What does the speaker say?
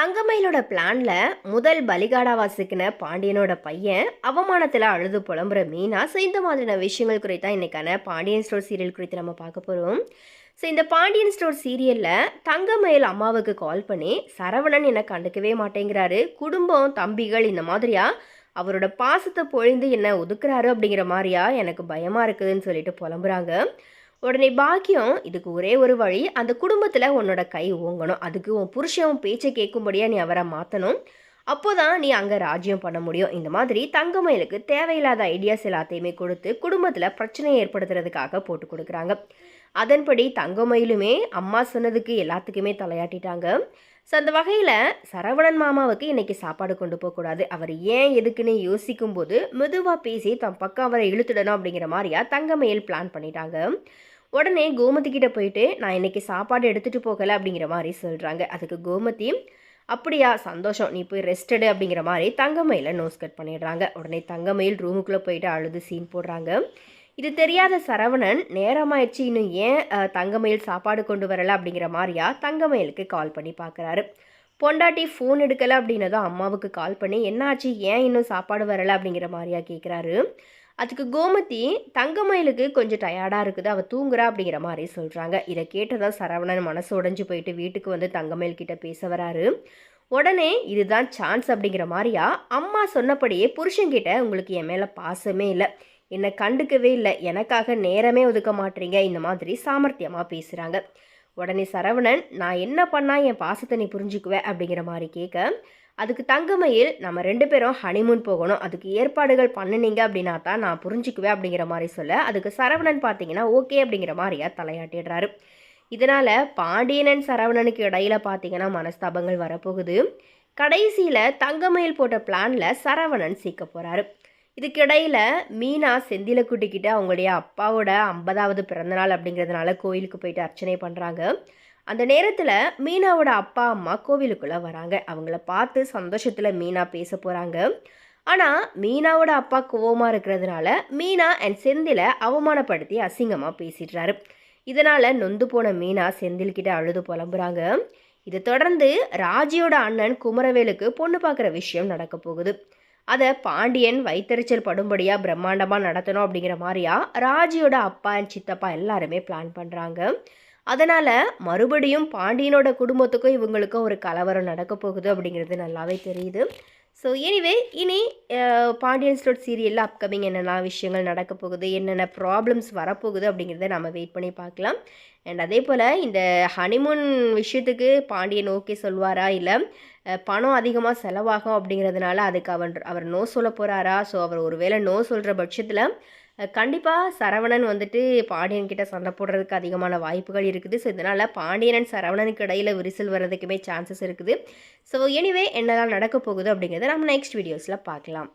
தங்கமயிலோட பிளான்ல முதல் பலிகாடாவா சிக்கின பாண்டியனோட பையன் அவமானத்தில் அழுது புலம்புற மீனா. ஸோ இந்த மாதிரியான விஷயங்கள் குறித்து தான் இன்னைக்கான பாண்டியன் ஸ்டோர் சீரியல் குறித்து நம்ம பார்க்க போகிறோம் ஸோ இந்த பாண்டியன் ஸ்டோர் சீரியலில் தங்கமயில் அம்மாவுக்கு கால் பண்ணி சரவணன் என்னை கண்டுக்கவே மாட்டேங்கிறாரு. குடும்பம் தம்பிகள் இந்த மாதிரியா? அவரோட பாசத்தை பொழிந்து என்ன ஒதுக்குறாரு அப்படிங்கிற மாதிரியா? எனக்கு பயமாக இருக்குதுன்னு சொல்லிட்டு புலம்புறாங்க. உடனே பாக்கியம் இதுக்கு ஒரே ஒரு வழி அந்த குடும்பத்தில் உன்னோட கை ஓங்கணும். அதுக்கு உன் புருஷன் பேச்சை கேட்கும்படியாக நீ அவரை மாற்றணும் அப்போதான் நீ அங்கே ராஜ்யம் பண்ண முடியும். இந்த மாதிரி தங்கமயிலுக்கு தேவையில்லாத ஐடியாஸ் எல்லாத்தையுமே கொடுத்து குடும்பத்தில் பிரச்சனையை ஏற்படுத்துறதுக்காக போட்டு கொடுக்குறாங்க. அதன்படி தங்கமயிலுமே அம்மா சொன்னதுக்கு எல்லாத்துக்குமே தலையாட்டிட்டாங்க. ஸோ அந்த வகையில் சரவணன் மாமாவுக்கு இன்னைக்கு சாப்பாடு கொண்டு போகக்கூடாது அவர் ஏன் எதுக்குன்னு யோசிக்கும் போது மெதுவாக பேசி தம் பக்கம் அவரை இழுத்துடணும் அப்படிங்கிற மாதிரியா தங்கமயில் பிளான் பண்ணிட்டாங்க. உடனே கோமதி கிட்ட போயிட்டு நான் இன்னைக்கு சாப்பாடு எடுத்துகிட்டு போகலை அப்படிங்கிற மாதிரி சொல்கிறாங்க அதுக்கு கோமதி அப்படியா சந்தோஷம். நீ போய் ரெஸ்ட் எடு அப்படிங்கிற மாதிரி தங்கமயில நோஸ் கட் பண்ணிடுறாங்க. உடனே தங்கமயில் ரூமுக்குள்ளே போயிட்டு அழுது சீன் போடுறாங்க. இது தெரியாத சரவணன் நேரமாயிடுச்சு. இன்னும் ஏன் தங்கமயில் சாப்பாடு கொண்டு வரல? அப்படிங்கிற மாதிரியா தங்கமயிலுக்கு கால் பண்ணி பார்க்குறாரு பொண்டாட்டி ஃபோன் எடுக்கலை அப்படின்னதும் அம்மாவுக்கு கால் பண்ணி என்னாச்சு? ஏன் இன்னும் சாப்பாடு வரலை? அப்படிங்கிற மாதிரியா கேட்குறாரு அதுக்கு கோமதி தங்கமயிலுக்கு கொஞ்சம் டயர்டாக இருக்குது. அவள் தூங்குறா அப்படிங்கிற மாதிரி சொல்கிறாங்க இதை கேட்டதான் சரவணன் மனசு உடஞ்சி போயிட்டு வீட்டுக்கு வந்து தங்கமயில் கிட்ட பேச வராரு. உடனே இதுதான் சான்ஸ் அப்படிங்கிற மாதிரியா? அம்மா சொன்னபடியே புருஷன்கிட்ட உங்களுக்கு என் மேலே பாசமே இல்லை. என்னை கண்டுக்கவே இல்லை. எனக்காக நேரமே ஒதுக்க மாட்டீங்க. இந்த மாதிரி சாமர்த்தியமாக பேசுகிறாங்க உடனே சரவணன் நான் என்ன பண்ணால் என் பாசத்தை நீ புரிஞ்சுக்குவேன் அப்படிங்கிற மாதிரி கேட்க அதுக்கு தங்கமயில் நம்ம ரெண்டு பேரும் ஹனிமூன் போகணும். அதுக்கு ஏற்பாடுகள் பண்ணுனீங்க அப்படின்னா தான் நான் புரிஞ்சுக்குவேன் அப்படிங்கிற மாதிரி சொல்ல. அதுக்கு சரவணன் பார்த்தீங்கன்னா ஓகே அப்படிங்கிற மாதிரியா தலையாட்டிடுறாரு. இதனால் பாண்டியனன் சரவணனுக்கு இடையில் பார்த்தீங்கன்னா மனஸ்தாபங்கள் வரப்போகுது. கடைசியில் தங்கமயில் போட்ட பிளானில் சரவணன் சிக்க போகிறாரு இதுக்கிடையில் மீனா செந்தில கூட்டிக்கிட்டு அவங்களுடைய அப்பாவோட ஐம்பதாவது பிறந்தநாள் அப்படிங்கிறதுனால கோயிலுக்கு போயிட்டு அர்ச்சனை பண்ணுறாங்க அந்த நேரத்தில் மீனாவோட அப்பா அம்மா கோவிலுக்குள்ளே வராங்க. அவங்கள பார்த்து சந்தோஷத்தில் மீனா பேச போகிறாங்க ஆனால் மீனாவோட அப்பா கோவமாக இருக்கிறதுனால மீனா அண்ட் செந்திலை அவமானப்படுத்தி அசிங்கமாக பேசிடுறாரு. இதனால் நொந்து போன மீனா செந்தில்கிட்ட அழுது புலம்புறாங்க. இதை தொடர்ந்து ராஜியோட அண்ணன் குமரவேலுக்கு பொண்ணு பார்க்குற விஷயம் நடக்க போகுது. அதை பாண்டியன் வைத்தறிச்சல் படும்படியாக பிரம்மாண்டமாக நடத்தணும் அப்படிங்கிற மாதிரியா ராஜியோட அப்பா அண்ட் சித்தப்பா எல்லாருமே பிளான் பண்ணுறாங்க அதனால் மறுபடியும் பாண்டியனோட குடும்பத்துக்கும் இவங்களுக்கும் ஒரு கலவரம் நடக்க போகுது அப்படிங்கிறது நல்லாவே தெரியுது. ஸோ எனிவே இனி பாண்டியன் ஸ்டோட் சீரியலில் அப்கமிங் என்னென்ன விஷயங்கள் நடக்க போகுது என்னென்ன ப்ராப்ளம்ஸ் வரப்போகுது அப்படிங்கிறத நம்ம வெயிட் பண்ணி பார்க்கலாம். அண்ட் அதே போல் இந்த ஹனிமூன் விஷயத்துக்கு பாண்டியன் ஓகே சொல்வாரா இல்லை பணம் அதிகமாக செலவாகும் அப்படிங்கிறதுனால அதுக்கு அவன் அவர் நோ சொல்ல போகிறாரா ஸோ அவர் ஒருவேளை நோ சொல்கிற பட்சத்தில் கண்டிப்பாக சரவணன் வந்துட்டு பாண்டியன் கிட்ட சண்டை போடுறதுக்கு அதிகமான வாய்ப்புகள் இருக்குது. ஸோ இதனால் பாண்டியன் சரவணனுக்கு இடையில் விரிசல் வர்றதுக்குமே சான்சஸ் இருக்குது. ஸோ எனிவே என்னெல்லாம் நடக்க போகுது அப்படிங்கிறத நம்ம நெக்ஸ்ட் வீடியோஸில் பார்க்கலாம்.